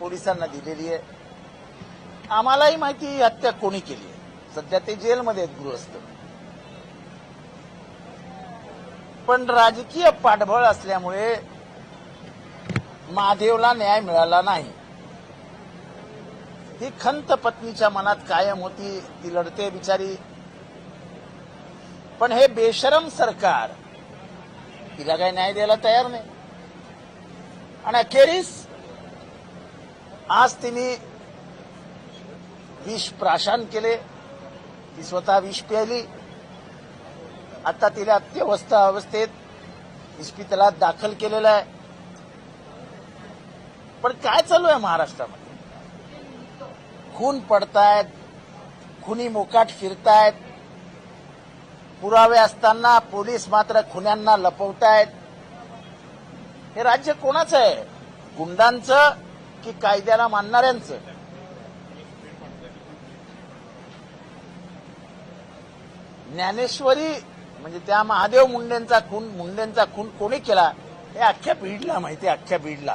पोलिसांना दिलेली आहे. आम्हालाही माहिती ही हत्या कोणी केली आहे? सध्या ते जेलमध्ये आहेत गृहस्थ. पण राजकीय पाठबळ असल्यामुळे महादेवला न्याय मिळाला नाही. ही खंत पत्नीच्या मनात कायम होती ती लढते बिचारी. पण हे बेशरम सरकार तिला काही न्याय द्यायला तयार नाही. आणि अखेरीस आज तिने विष प्राशन केले. ती स्वतः विष प्यायली. आता तिला अत्यवस्था अवस्थेत इस्पितळात दाखल केलेलं आहे. पण काय चालू आहे महाराष्ट्रामध्ये? खून पडतायत खुनी मोकाट फिरतायत. पुरावे असताना पोलीस मात्र खुन्यांना लपवतायत. हे राज्य कोणाचं आहे? गुंडांचं? की कायद्याला मानणाऱ्यांचं. ज्ञानेश्वरी म्हणजे त्या महादेव मुंडेंचा खून मुंडेंचा खून कोणी केला? हे अख्ख्या बीडला माहिती आहे, अख्ख्या बीडला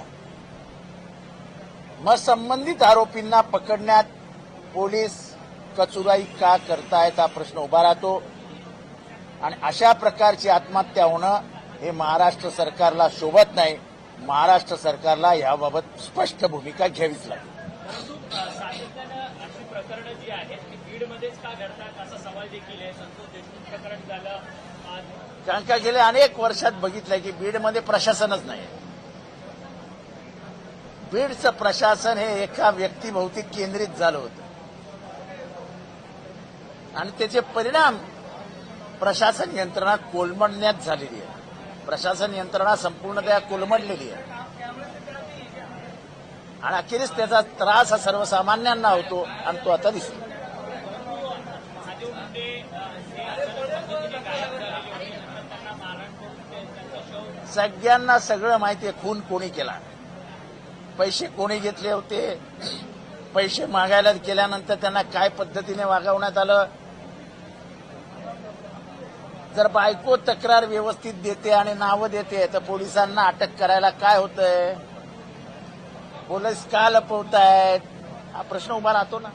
मग संबंधित आरोपींना पकडण्यात पोलीस कचुराई का करतायत हा प्रश्न उभा राहतो. आणि अशा प्रकारची आत्महत्या होणं हे महाराष्ट्र सरकारला शोभत नाही. महाराष्ट्र सरकारला याबाबत स्पष्ट भूमिका घ्यावीच लागेल. परंतु अ, सातत्यानं अशी प्रकरणं जी आहेत ती बीडमध्येच का घडतात? असा सवाल देखील आहे. संतोष देशमुख प्रकरण झालं. आज कारण का गेल्या अनेक वर्षात बघितलंय की बीडमध्ये प्रशासनच नाही बीडचं प्रशासन हे एका व्यक्तीभोवती केंद्रित झालं होतं. आणि त्याचे परिणाम प्रशासन यंत्रणा कोलमडण्यात झालेली आहे प्रशासन यंत्रणा संपूर्णतः कोलमडलेली आहे. आणि अखेरीस त्याचा त्रास हा सर्वसामान्यांना होतो आणि तो आता दिसतो. सगळ्यांना सगळं माहिती आहे खून कोणी केला? पैसे कोणी घेतले होते? पैसे मागायला केल्यानंतर त्यांना काय पद्धतीने वागवण्यात आलं? जर बायको तक्रार व्यवस्थित देते आणि नावं देते तर पोलिसांना अटक करायला काय होतंय? पोलीस का लपवतायत? हा प्रश्न उभा राहतो ना.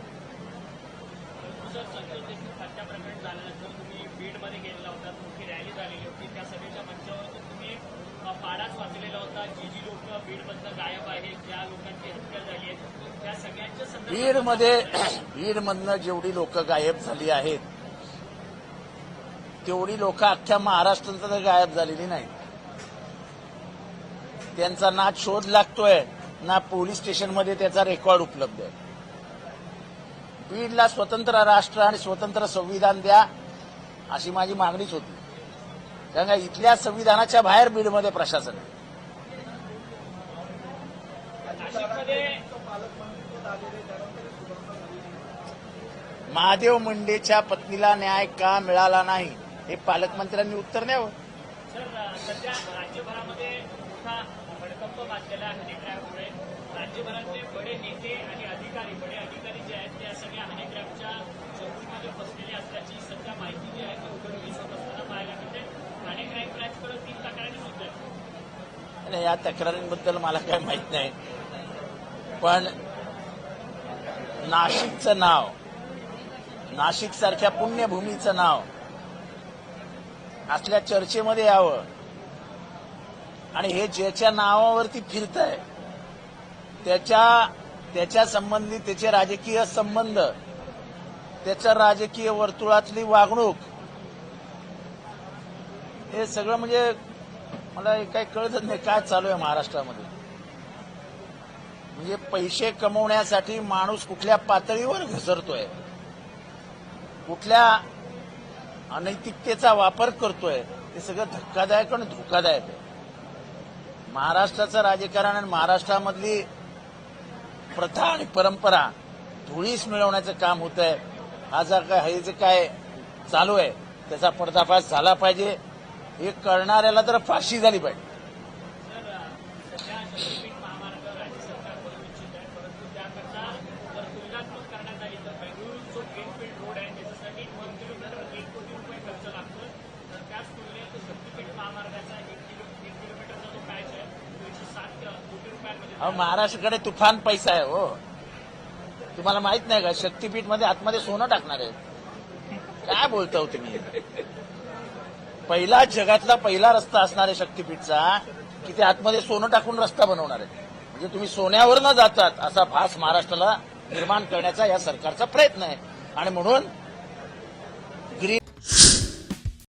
आहेत बीडमध्ये बीडमधनं जेवढी लोक गायब झाली आहेत तेवढी लोक अख्ख्या महाराष्ट्रात तर गायब झालेली नाही त्यांचा ना शोध लागतोय. ना पोलीस स्टेशनमध्ये त्याचा रेकॉर्ड उपलब्ध आहे. बीडला स्वतंत्र राष्ट्र आणि स्वतंत्र संविधान द्या अशी माझी मागणीच होती. कारण का इथल्या संविधानाच्या बाहेर बीडमध्ये प्रशासन आहे. महादेव मुंडेच्या पत्नीला न्याय का मिळाला नाही? हे पालकमंत्र्यांनी उत्तर द्यावं सर सध्या राज्यभरामध्ये मोठा भडकंप माजलेला आहे हनीट्रॅपमुळे राज्यभरातले बडे नेते आणि अधिकारी बडे अधिकारी जे आहेत त्या सगळ्या चौकीमध्ये फसलेले असल्याची सध्या माहिती जी आहे ती उघडकीस होत असताना पाहायला मिळते. क्राईम ब्रँचकडे तीन तक्रारी आणि या तक्रारींबद्दल मला काय माहीत नाही. पण नाशिकचं नाव नाशिक सारख्या पुण्यभूमीचं नाव असल्या चर्चेमध्ये यावं. आणि हे ज्याच्या नावावरती फिरत आहे त्याच्या त्याच्या संबंधी त्याचे राजकीय संबंध त्याच्या राजकीय वर्तुळातली वागणूक हे सगळं म्हणजे मला काही कळतच नाही काय चालू आहे महाराष्ट्रामध्ये. म्हणजे पैसे कमवण्यासाठी माणूस कुठल्या पातळीवर घसरतोय? कुठल्या अनैतिकतेचा वापर करतोय ते सगळं धक्कादायक आणि धोकादायक आहे. महाराष्ट्राचं राजकारण आणि महाराष्ट्रामधली प्रथा आणि परंपरा धुळीस मिळवण्याचं काम होत आहे हा जर काय हे जे काय चालू आहे त्याचा पर्दाफाश झाला पाहिजे. हे करणाऱ्याला तर फाशी झाली पाहिजे तर सध्या शक्तीपीठ महामार्ग राज्य सरकार करू इच्छित आहे परंतु त्याकरता जर तुलनात्मक करण्यात आली तर बेंगळुरू जो ग्रीनफील्ड रोड आहे त्याच्यासाठी दोन किलोमीटर एक कोटी रुपये खर्च लागतो तर त्याच तुलनेत शक्तीपीठ महामार्गाचा एक किलो एक किलोमीटरचा जो पॅच आहे तो एकशे सात कोटी रुपयांमध्ये अहो, महाराष्ट्राकडे तुफान पैसा आहे हो. तुम्हाला माहीत नाही का शक्तीपीठमध्ये आतमध्ये सोनं टाकणार आहे काय बोलता हो तुम्ही? पहिला जगातला पहिला रस्ता असणार आहे शक्तीपीठचा की ते आतमध्ये सोनं टाकून रस्ता बनवणार आहे म्हणजे तुम्ही सोन्यावर न जातात असा भास महाराष्ट्राला निर्माण करण्याचा या सरकारचा प्रयत्न आहे. आणि म्हणून